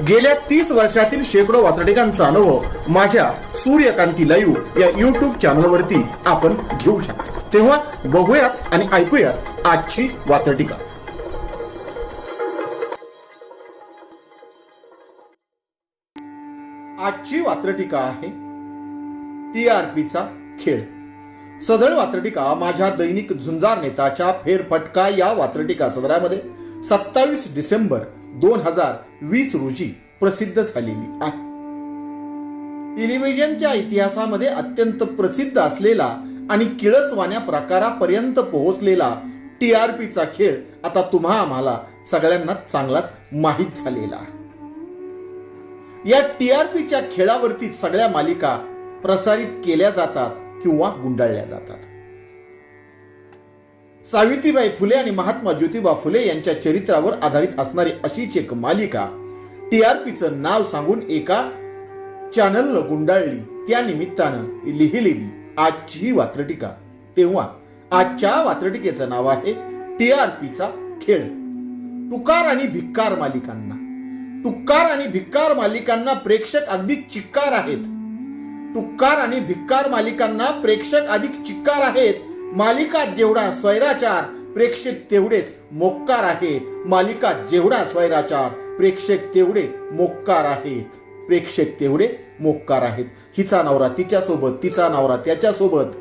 गेल्या तीस वर्षातील शेकडो वातडिकांचा अनुभव माझ्या सूर्यकांती लाईव्ह या युट्यूब चॅनलवरती आपण घेऊ शकतो. तेव्हा बघूयात आणि ऐकूयात आजची वातडिका आजची वात्रटिका आहे टी आर पीचा खेळ. सदळ वात्रटिका माझ्या दैनिक झुंजार नेताच्या फेरफटका या वात्रटिका सदरामध्ये सत्तावीस डिसेंबर दोन हजार वीस रोजी प्रसिद्ध झालेली आहे. टेलिव्हिजनच्या इतिहासामध्ये अत्यंत प्रसिद्ध असलेला आणि किळसवाण्या प्रकारापर्यंत पोहोचलेला टी आर पीचा खेळ आता तुम्हा आम्हाला सगळ्यांना चांगलाच माहीत झालेला आहे. या पीच्या खेळावरती सगळ्या मालिका प्रसारित केल्या जातात किंवा गुंडाळल्या जातात. सावित्रीबाई फुले आणि महात्मा ज्योतिबा फुले यांच्या चरित्रावर आधारित असणारी अशीच एक मालिका टीआरपीचं नाव सांगून एका चॅनलनं गुंडाळली. त्या निमित्तानं लिहिलेली आजची वात्रटिका. तेव्हा आजच्या वात्रटिकेचं नाव आहे टीआरपीचा खेळ. तुकार आणि भिक्कार मालिकांना. तुक्कार आणि भिक्कार मालिकांना प्रेक्षक अगदी चिक्कार आहेत. तुक्कार आणि भिक्कार मालिकांना प्रेक्षक अधिक चिक्कार आहेत. मालिका जेवढा स्वैराचार प्रेक्षक तेवढेच मोक्कार आहेत. मालिका जेवढा स्वैराचार प्रेक्षक तेवढे मोक्कार आहेत. प्रेक्षक तेवढे मोक्कार आहेत. हिचा नवरा तिच्यासोबत तिचा नवरा त्याच्यासोबत.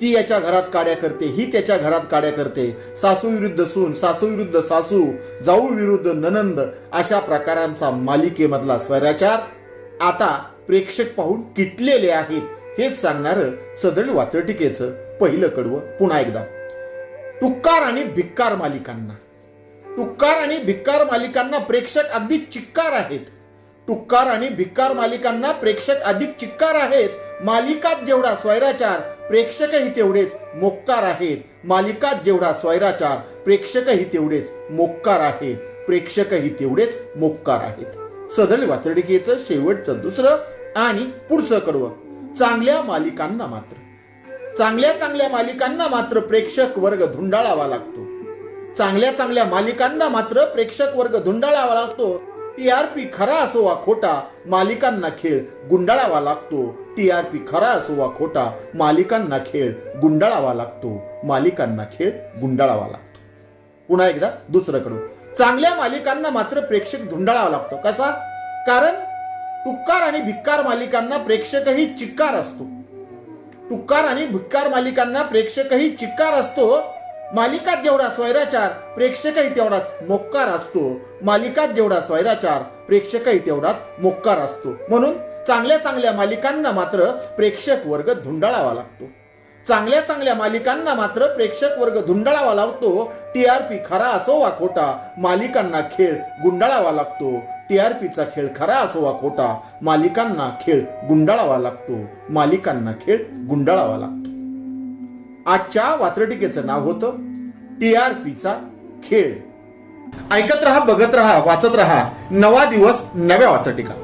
ती याच्या घरात काड्या करते ही त्याच्या घरात काड्या करते. सासू विरुद्ध सून सासू विरुद्ध सासू जाऊ विरुद्ध ननंद अशा प्रकारांचा मालिकेमधला स्वैराचार आता प्रेक्षक पाहून किटलेले आहेत. हेच सांगणार सदळ वात्रटिकेचं पहिलं कडवं पुन्हा एकदा. तुक्कार आणि भिक्कार मालिकांना. तुक्कार आणि भिक्कार मालिकांना प्रेक्षक अगदी चिक्कार आहेत. टुक्कार आणि भिक्कार मालिकांना प्रेक्षक अधिक चिक्कार आहेत. मालिकात जेवढा स्वैराचार प्रेक्षकही तेवढेच मोक्कार आहेत. मालिकात जेवढा स्वैराचार प्रेक्षकही तेवढेच मोक्कार आहेत. प्रेक्षकही तेवढेच मोक्कार आहेत. सदळ वातडिकेचं शेवटचं दुसरं आणि पुढचं कडवं. चांगल्या मालिकांना मात्र. चांगल्या चांगल्या मालिकांना मात्र प्रेक्षक वर्ग धुंडाळावा लागतो. चांगल्या चांगल्या मालिकांना मात्र प्रेक्षक वर्ग धुंडाळावा लागतो. टी आर पी खरा असो वा खोटा मालिकांना खेळ गुंडाळावा लागतो. टी आर पी खरा असो वा खोटा मालिकांना खेळ गुंडाळावा लागतो. मालिकांना खेळ गुंडाळावा लागतो. पुन्हा एकदा दुसरं चांगल्या मालिकांना मात्र प्रेक्षक धुंडाळावा लागतो. कसा? कारण तुक्कार आणि भिक्कार मालिकांना प्रेक्षकही चिक्कार असतो. तुक्कार आणि भिक्कार मालिकांना प्रेक्षकही चिक्कार असतो. मालिकात जेवढा स्वैराचार प्रेक्षकही तेवढाच मोक्कार असतो. मालिकात जेवढा स्वैराचार प्रेक्षकही तेवढाच मोक्कार असतो. म्हणून चांगल्या चांगल्या मालिकांना मात्र प्रेक्षक वर्ग धुंडाळावा लागतो. चांगल्या चांगल्या मालिकांना मात्र प्रेक्षक वर्ग धुंडाळावा लागतो. टीआरपी खरा असो वा खोटा मालिकांना खेळ गुंडाळावा लागतो. टीआरपीचा खेळ खरा असो वा खोटा मालिकांना खेळ गुंडाळावा लागतो. मालिकांना खेळ गुंडाळावा लागतो. आजच्या वात्रटिकेचं नाव होतं टीआरपीचा खेळ. ऐकत रहा बघत रहा वाचत रहा. नवा दिवस नव्या वात्रटिका.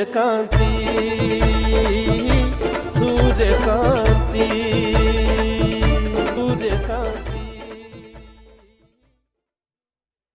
सूर्यकांती सूर्यकांती